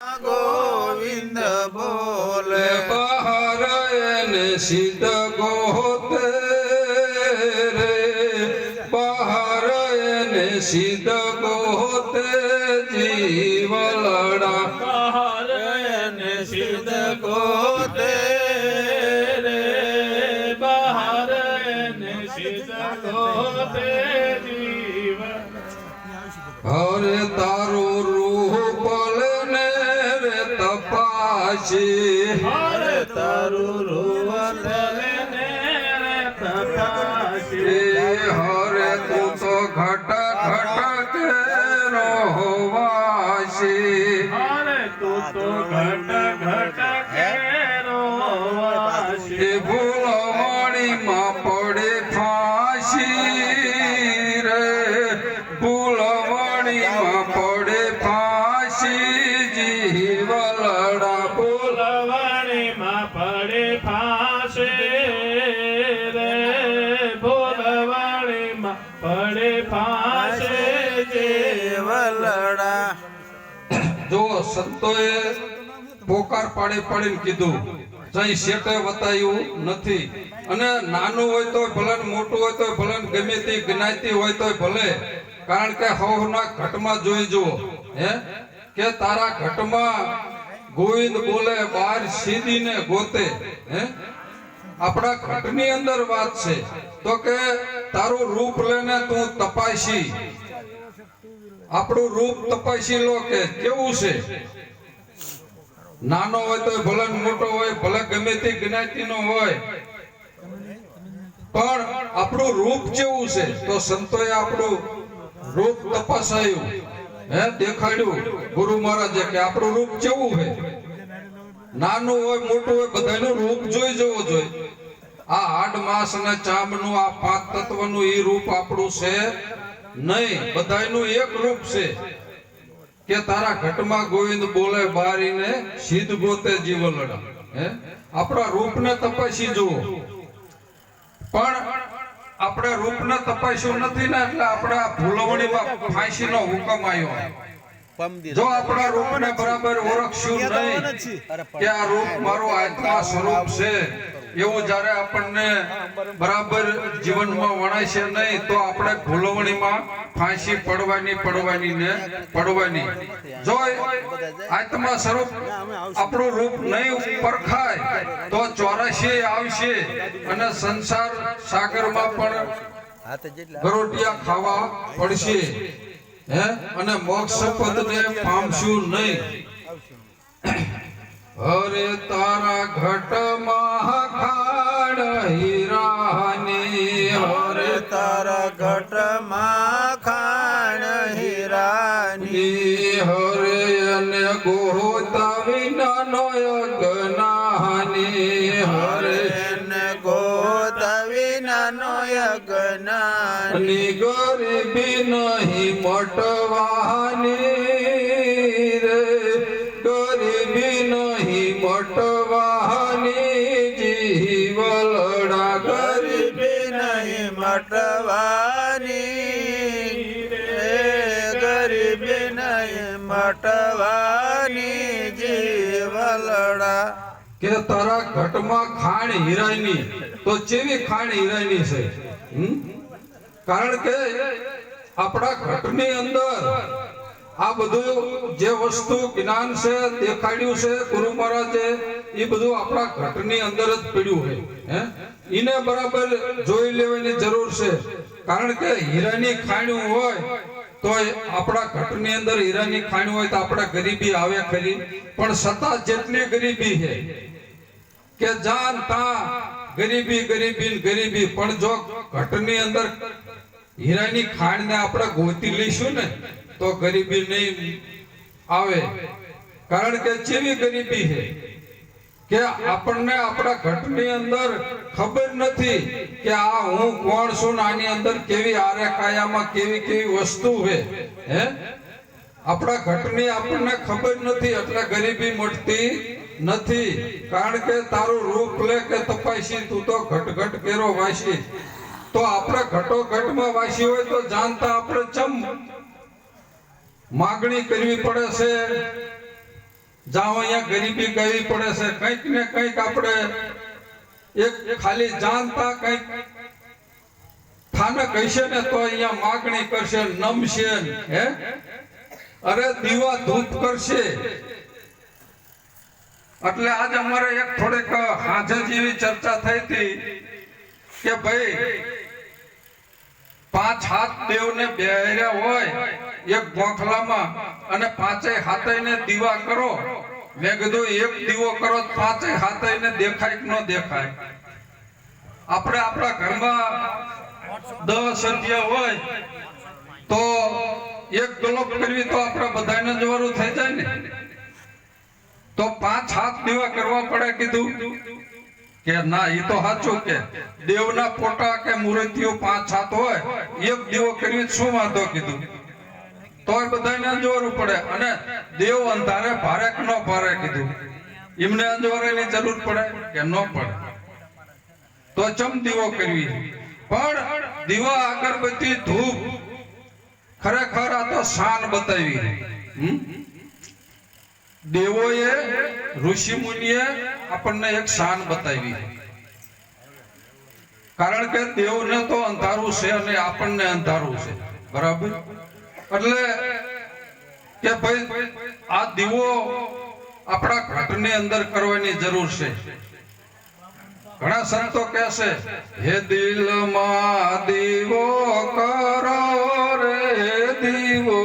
ગોવિંદ બોલે બહાર એને સિદ્ધ ગોતે રે બહાર એને સિદ્ધ હરે તારું પડે ફાશે રે. ભોલવાણીમાં પડે ફાશે જેવલડા જો સંતોએ પોકાર પાડી પાડીને કીધું જઈ શેઠે વતાયું નથી. અને નાનું હોય તો ભલે મોટું હોય તો ભલે ગમે તે જ્ઞાતિ હોય તો ભલે. કારણ કે હવના ઘટમાં જોઈ જુઓ, હે? કે તારા ઘટમાં ગોવિંદ બોલે, બાર સીધીને ગોતે. હે? આપણા ઘટની અંદર વાત છે. તો કે, તારું રૂપ લઈને તું તપાસી. આપણું રૂપ તપાસી લો કે કેવું છે? નાનો હોય તો ભલે મોટો હોય, ભલે ગમે તે જ્ઞાતિનો હોય. પણ આપણું રૂપ કેવું છે. તો સંતોએ આપણું રૂપ તપાસાયું. હે, દેખાડ્યું. ગુરુ મહારાજે કે આપણું રૂપ કેવું છે નાનું હોય, મોટું હોય, બધાનું રૂપ જોઈ જવું જોઈએ. આ હાડ માંસનું આ પાંચ તત્વનું એ રૂપ આપણું છે નહીં. બધાયનું એક રૂપ છે. કે તારા ઘટમાં ગોવિંદ બોલે બારીને સિદ્ધ ગોતે જીવલડા હે? આપણા રૂપને તપાસી જુઓ. પણ આપણે રૂપને તપાસ્યું નથી ને એટલે આપણે આ ભૂલવણીમાં ફાંસીનો હુકમ આવ્યો જો આપણા રૂપને બરાબર ઓળખશું નહીં કે આ રૂપ મારું આત્મા સ્વરૂપ છે. એવું જ્યારે આપણને બરાબર જીવનમાં વણાય છે નહીં, તો આપણે ભૂલવણીમાં ફાંસી પડવાની પડવાની ને પડવાની. જો આત્મા સ્વરૂપ આપણું રૂપ નહીં પરખાય તો ચોરાશી આવશે અને સંસાર સાગરમાં પણ ગરોટિયા ખાવા પડશે. હે? અને મોક્ષ પદને પામશું નહીં. હરે તારા ઘટ ખાડ હીરાની અરે તારા ઘટ ખાણ હીરાની. ની હરે અને ગોતા વિનાનો યજ્ઞાની હરે હરેન ગોત યજ્ઞાની. ની ગરીબી નહીં મટવાની મટવાની રે ગરીબી નહીં મટવાની જીવલડા. કે તારા ઘટમાં ખાણ હીરાની તો ચેવી ખાણ હીરાની છે? કારણ કે આપણા ઘટની અંદર આ બધું જે વસ્તુ જ્ઞાન છે, દેખાડ્યું છે, ગુરુ મહારાજે એ બધું આપણા ઘટની અંદર જ પડ્યું હોય, હે? એને બરાબર જોઈ લેવાની જરૂર છે. કારણ કે હીરાની ખાણ્યું હોય તો આપણા ઘટની અંદર હીરાની ખાણ્યું હોય તો આપણા ગરીબી આવે ખરી. પણ સતા જેટલી ગરીબી છે કે જાન તા ગરીબી ગરીબી ગરીબી. પણ જો ઘટની અંદર હીરાની ખાણને આપણે ગોતી લઈશું ને, તો ગરીબી નહીં આવે. કારણ કે જેવી ગરીબી છે કે આપણને આપણા ઘટની અંદર ખબર નથી કે આ હું કોણ છું ને આની અંદર કેવી આરે કાયામાં કેવી કેવી વસ્તુ છે, હે? આપણા ઘટની આપણને ખબર નથી, એટલે ગરીબી મટતી નથી. કારણ કે તારું રૂપ લે કે તપાસી, તું તો ઘટ ઘટ કેરો વાસી તો આપણે ઘટો ઘટમાં વાસી હોય તો જાણતા આપણે ચમ માગણી કરવી પડે છે? જાઓ અહીંયા ગરીબી કરવી પડે છે. કંઈક ને કંઈક આપણે એક ખાલી જાણતા કંઈક થાનક હશે ને તો અહીંયા માગણી કરશે, નમશે હે? અરે દીવા ધૂપ કરશે. એટલે આજ અમારે એક થોડીક હાજર જેવી ચર્ચા થઈ હતી કે ભાઈ, પાંચ હાથ દેવને બેહર્યા હોય એક ગોખલામાં અને પાંચેય હાથઈને દીવા કરો. મેં કીધું, એક દીવો કરો પાંચે હાથે દેખાય ન દેખાય? આપણે આપણા ઘરમાં દસ અગિયાર હોય તો એક ગલોપ કરવી તો આપણા બધાને જવાનું થઈ જાય ને. તો પાંચ હાથ દીવા કરવા પડે કીધું કે, ના એ તો સાચું કે. દેવના ફોટા કે મૂર્તિઓ પાંચ હાથ હોય, એક દીવો કરવી શું વાંધો? કીધું. તો બધાને અંજવારું પડે. અને દેવ અંધારે ભારે ન ભારે કીધું. એમને અંજવારાની જરૂર પડે કે ન પડે. તો ચમ દીવો કરવી? પણ દીવા અગરબત્તી ધૂપ. ખરેખર આ તો શાન બતાવી. દેવોએ ઋષિ મુનિએ આપણને એક શાન બતાવી. કારણ કે દેવને તો અંધારું છે અને આપણને અંધારું છે. બરાબર? એટલે કે ભાઈ, આ દીવો આપણા ઘટની અંદર કરવાની જરૂર છે. ઘણા સંતો કહેશે હે દિલમાં દીવો કરો રે દીવો.